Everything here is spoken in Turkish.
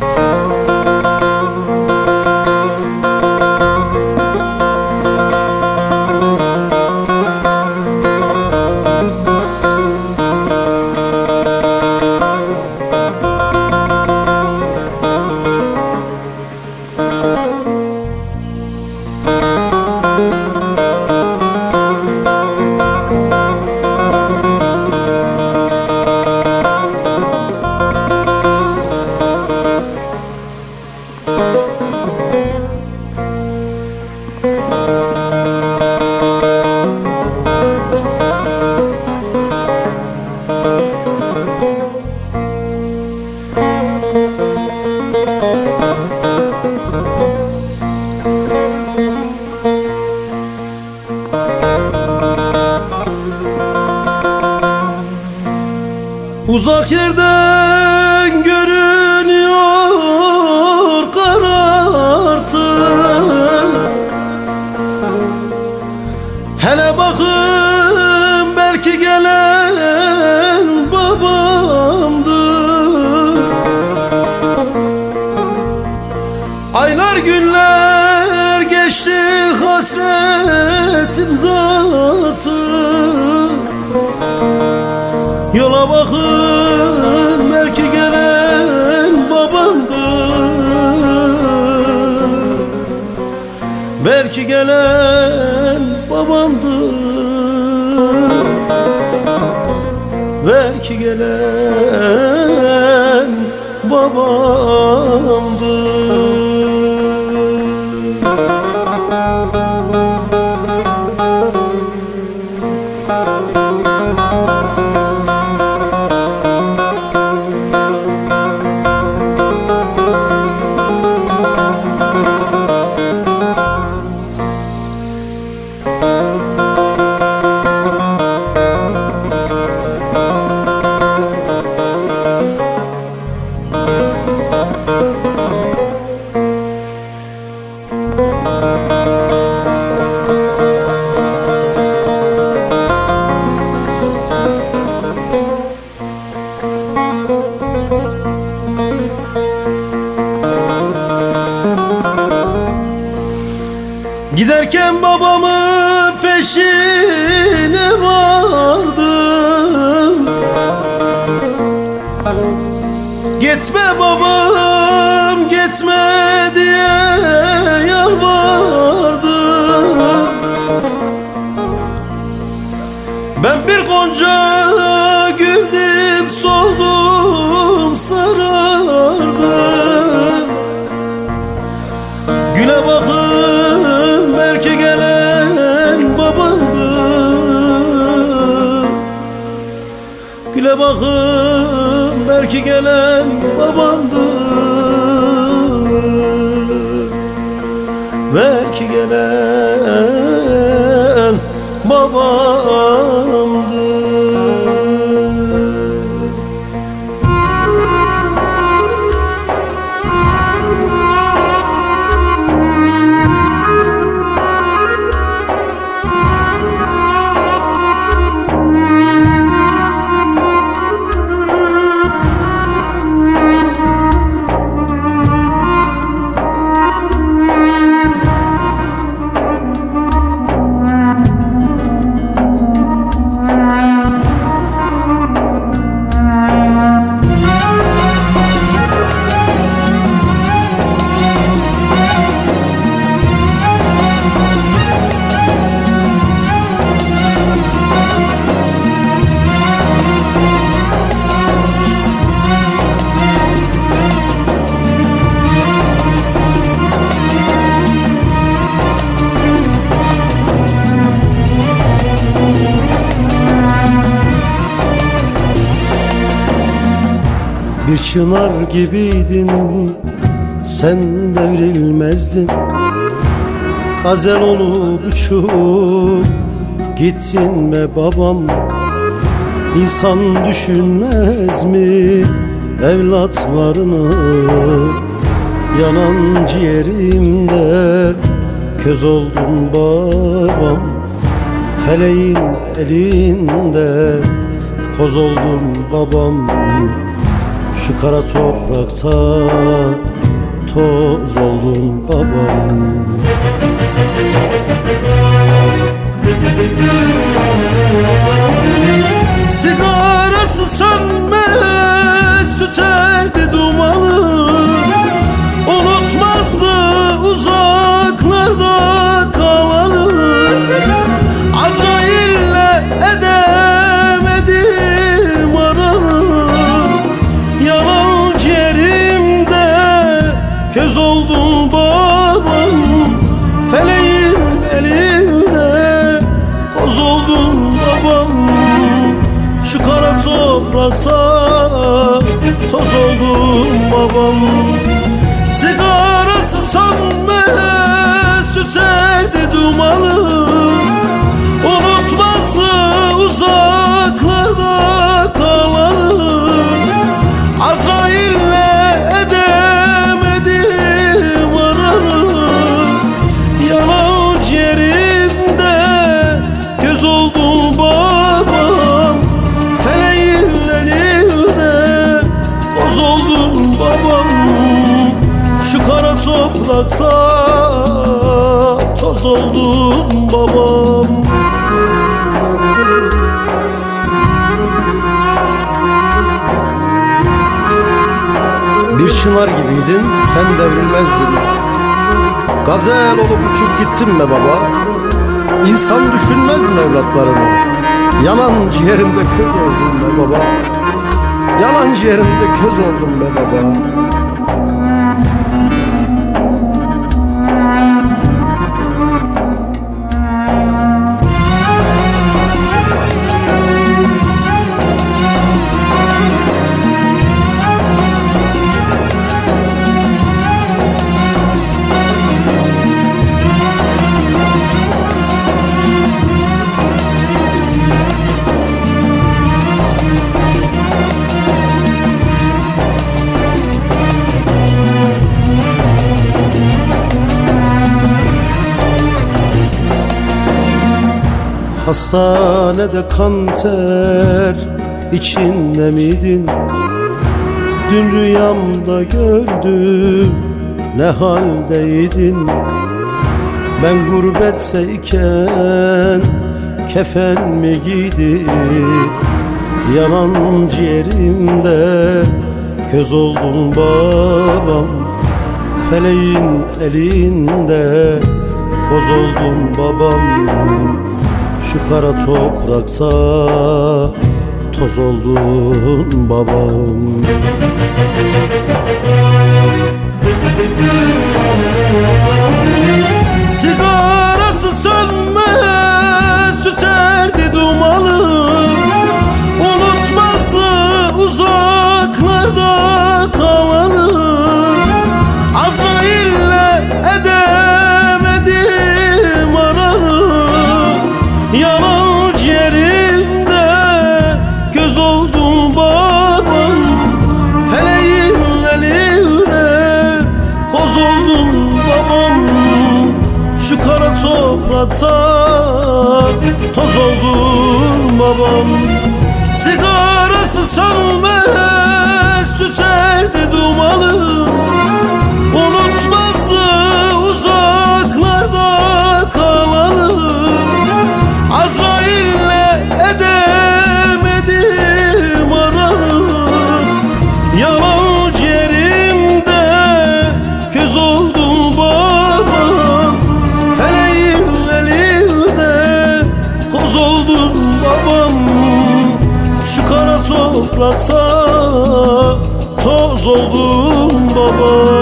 Música Uzak yerden hasretim zatı Yola bakın belki gelen babamdır. Belki gelen babamdır. Belki gelen babamdır Giderken babamın peşine vardım. Gitme babam gitme diye yalvardım. Ben bir gonca güldüm soldum sarardım. Güle bakın bakın belki gelen babamdır. Belki gelen babamdır çınar gibiydin. Sen devrilmezdin. Gazel olup uçup Gittin be babam. İnsan düşünmez mi Evlatlarını? Yanan ciğerimde Köz oldun babam. Feleğin elinde Koz oldun babam Şu kara toprakta toz oldum babam babam. Sigarası sönmez tüterdi dumanı çınar gibiydin sen devrilmezdin. Gazel olup uçup gittin be baba. İnsan düşünmez mi evlatlarını? Yanan ciğerimde köz oldum be baba. Yanan ciğerimde köz oldum be baba Hastanede kan ter içinde miydin? Dün rüyamda gördüm ne haldeydin? Ben gurbetteyken kefen mi giydi? Yanan ciğerimde köz oldum babam Feleğin elinde koz oldum babam Şu kara topraksa toz oldum babam topraksa toz oldum babam. Sigarası sönmez topraksa toz oldum babam